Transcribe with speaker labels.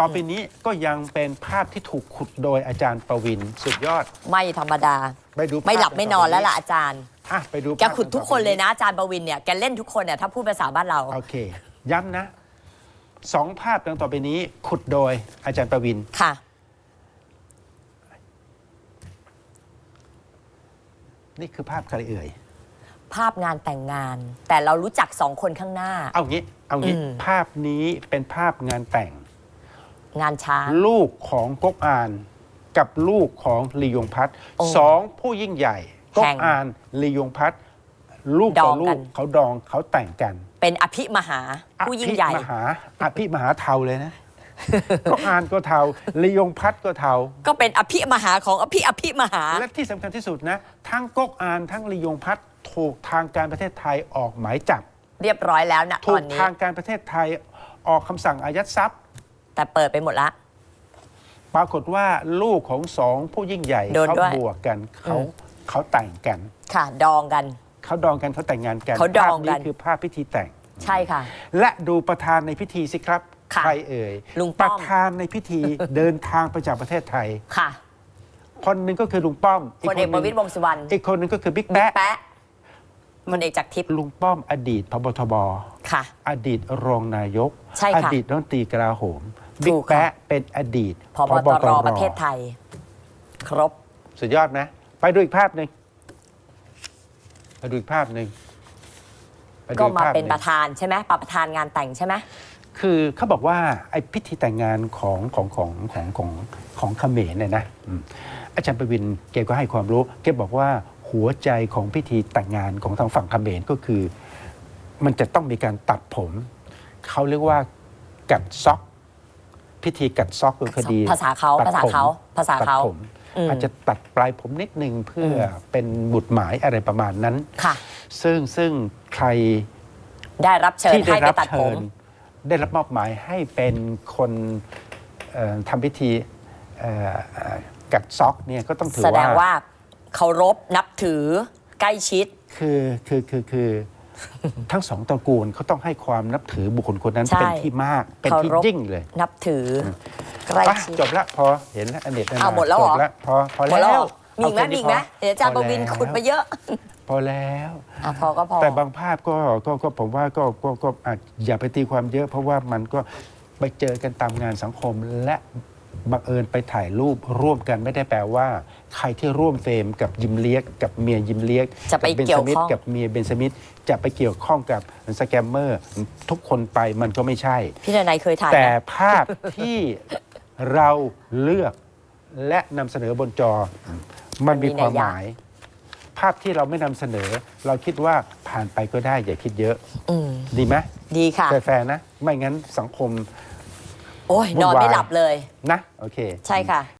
Speaker 1: ต่อไปนี้ก็ยังเป็นภาพที่ถูกขุดโดยอาจารย์ประวินสุดยอด
Speaker 2: ไม่ธรรมดา
Speaker 1: ไปดูภาพ
Speaker 2: ไม่หลับไม่นอนแล้วล่ะอาจารย์
Speaker 1: อะไปดู
Speaker 2: แกขุดทุกคนเลยนะอาจารย์ประวินเนี่ย แกเล่นทุกคนเนี่ยถ้าพูดภาษาบ้านเรา
Speaker 1: โอเค ย้ำนะสองภาพดังต่อไปนี้ขุดโดยอาจารย์ประวิน
Speaker 2: ค่ะ
Speaker 1: นี่คือภาพใครเอ่ย
Speaker 2: ภาพงานแต่งงาน แต่เรารู้จักสองคนข้างหน้า
Speaker 1: เอางี้ เอางี้
Speaker 2: อืม
Speaker 1: ภาพนี้เป็นภาพงานแต่ง
Speaker 2: งานช้าง
Speaker 1: ลูกของก๊กอานกับลูกของลียงพัฒน์
Speaker 2: โอ้
Speaker 1: สองผู้ยิ่งใหญ่ก๊
Speaker 2: แข่
Speaker 1: ก
Speaker 2: ง
Speaker 1: อานลียงพัฒน์ลูก
Speaker 2: ด
Speaker 1: ต่
Speaker 2: อ
Speaker 1: องลู
Speaker 2: กั
Speaker 1: ก
Speaker 2: น
Speaker 1: เขาดองเขาแต่งกัน
Speaker 2: เป็นอภิมหาผู้ยิ่งใหญ่
Speaker 1: อภิมหาอภิมหาเทาเลยนะ ก๊กอานก็เทาลียงพัฒน์ก็เทา
Speaker 2: ก็เป็นอภิมหาของอภิอภิมหา
Speaker 1: และที่สำคัญที่สุดนะ ทั้งก๊กอานทั้งลียงพัฒน์ถูกทางการประเทศไทยออกหมายจับ
Speaker 2: เรียบร้อยแล้วนะ
Speaker 1: ถู
Speaker 2: ตอกนนี้
Speaker 1: ทางการประเทศไทยออกคำสั่งอายัดทรัพย์
Speaker 2: แต่เปิดไปหมดละ
Speaker 1: ปรากฏว่าลูกของสองผู้ยิ่งใหญ่
Speaker 2: โดน
Speaker 1: เขา
Speaker 2: ด้วย
Speaker 1: บวกกันเขา
Speaker 2: อืม
Speaker 1: เขาแต่งกัน
Speaker 2: ค่ะ ดองกัน
Speaker 1: เขาดองกันเขาแต่งงานกัน
Speaker 2: เขาดอง
Speaker 1: ภาพ
Speaker 2: กั
Speaker 1: นี้
Speaker 2: น
Speaker 1: คือภาพพิธีแต่ง
Speaker 2: ใช่ค่ะ
Speaker 1: และดูประธานในพิธีสิครับ
Speaker 2: ค่ะ
Speaker 1: ใครเอ่ย
Speaker 2: ลุง
Speaker 1: ป
Speaker 2: ป้อ
Speaker 1: ระ
Speaker 2: ม
Speaker 1: ธานในพิธี เดินทางไปจากประเทศไทย
Speaker 2: ค่ะ
Speaker 1: คนหนึ่งก็คือลุงป้อม
Speaker 2: พลเอก
Speaker 1: ห
Speaker 2: ประ
Speaker 1: นึ่ง
Speaker 2: วิตรวงษ์สุวรรณ
Speaker 1: อีกคนหนึ่งก็คือบิ๊ก
Speaker 2: บิ๊ก
Speaker 1: แป๊ะ
Speaker 2: แป๊ะพลเอกจากรทิพย์
Speaker 1: ลุงป้อมอดีตพบทบ
Speaker 2: ค่ะ
Speaker 1: อดีตรองนายก
Speaker 2: ใช่
Speaker 1: อ
Speaker 2: ค่ะ
Speaker 1: ดีตรัฐมนตรีกลาโหม
Speaker 2: ถู
Speaker 1: บิ๊ก
Speaker 2: กค่ะ
Speaker 1: แป๊ะเป็นอดีต
Speaker 2: พบตรประเทศไทย ครบ
Speaker 1: สุดยอดไหมไปดูอีกภาพหนึ่งไปดูอีกภาพหนึ่งไปดู
Speaker 2: ก็
Speaker 1: อี
Speaker 2: มา
Speaker 1: ภพ
Speaker 2: เป็น
Speaker 1: หง
Speaker 2: ประธานใช่ไหมประธานงานแต่งใช่ไหม
Speaker 1: คือเขาบอกว่าไอ้พิธีแต่งงานของของของของของของเขมรเนี่ยนะอืมอาจารย์ประวินแกก็ให้ความรู้แกบอกว่าหัวใจของพิธีแต่งงานของทางฝั่งเขมรก็คือ มันจะต้องมีการตัดผม เขาเรียกว่ากัดซอก พิธีกัดซอกคือคดี
Speaker 2: ภาษาเขา
Speaker 1: ตัด
Speaker 2: ภาษา
Speaker 1: ผม
Speaker 2: เขาภาษา
Speaker 1: ตัด
Speaker 2: เขา
Speaker 1: ผม
Speaker 2: อืม
Speaker 1: อาจจะตัดปลายผมนิดนึงเพื่ออเป็นบุตรหมายอะไรประมาณนั้น
Speaker 2: ค่ะ
Speaker 1: ซึ่งซึ่งใคร
Speaker 2: ได้รับเชิญ
Speaker 1: ที่ได้
Speaker 2: ให้ไป
Speaker 1: รับ
Speaker 2: ตัดผ
Speaker 1: เชิ
Speaker 2: ม
Speaker 1: ญได้รับมอบหมายให้เป็นคนเอ่อทำพิธีเอ่อเอ่อกัดซอกเนี่ยก็ต้องถือ
Speaker 2: แสด
Speaker 1: ว่า
Speaker 2: งว่าเคารพนับถือใกล้ชิด
Speaker 1: คือคือคือคือ ทั้งสองตระกูลเขาต้องให้ความนับถือบุคคลคนนั้น
Speaker 2: ใช่
Speaker 1: เป็นที่มากเป็นที่
Speaker 2: เคารพ
Speaker 1: ยิ่งเลย
Speaker 2: นับถือใกล้
Speaker 1: ไป
Speaker 2: ชิด
Speaker 1: จบละพอเห็นแล้วอเนจ
Speaker 2: อ้าวหมดแล้วเหรอ
Speaker 1: จบละพอพอ
Speaker 2: หมด
Speaker 1: แล้
Speaker 2: แล้ว
Speaker 1: ว
Speaker 2: มีอีกไหม
Speaker 1: เาแค่
Speaker 2: มีอีกไหม
Speaker 1: พ
Speaker 2: เดี๋ยวอาจารย์
Speaker 1: พ
Speaker 2: ประวิน
Speaker 1: แล้ว
Speaker 2: ขุดไปเยอะ
Speaker 1: พอแล้ว
Speaker 2: อะพอก็พอ
Speaker 1: แต่บางภาพก็ก็ก็ผมว่าก็ก็ก็อาจอย่าไปตีความเยอะ เพราะว่ามันก็ไปเจอกันตามงานสังคมและ บังเอิญไปถ่ายรูปร่วมกันไม่ได้แปลว่า ใครที่ร่วมเฟรมกับยิมเลียกกับเมียยิมเลียก
Speaker 2: จะไป
Speaker 1: บเบน
Speaker 2: เกี่ย
Speaker 1: ส
Speaker 2: ว
Speaker 1: มิธ
Speaker 2: ข้อง
Speaker 1: กับเมียเบนสมิธจะไปเกี่ยวข้องกับสแกมเมอร์ ทุกคนไปมันก็ไม่ใช่
Speaker 2: พี่นายเคยถ่าย
Speaker 1: แต่
Speaker 2: นะ
Speaker 1: ภาพที่เราเลือกและนำเสนอบนจอ มันมีความหมาย ภาพที่เราไม่นำเสนอ เราคิดว่าผ่านไปก็ได้อย่าคิดเยอะ
Speaker 2: อืม
Speaker 1: ดีไหม
Speaker 2: ดีค่ะ
Speaker 1: แฟร์ๆนะ ไม่งั้นสังคม
Speaker 2: โอ้ย
Speaker 1: วุ่น
Speaker 2: นอน
Speaker 1: วาย
Speaker 2: ไม่หลับเลย
Speaker 1: นะ โอเค
Speaker 2: ใช่ค่ะ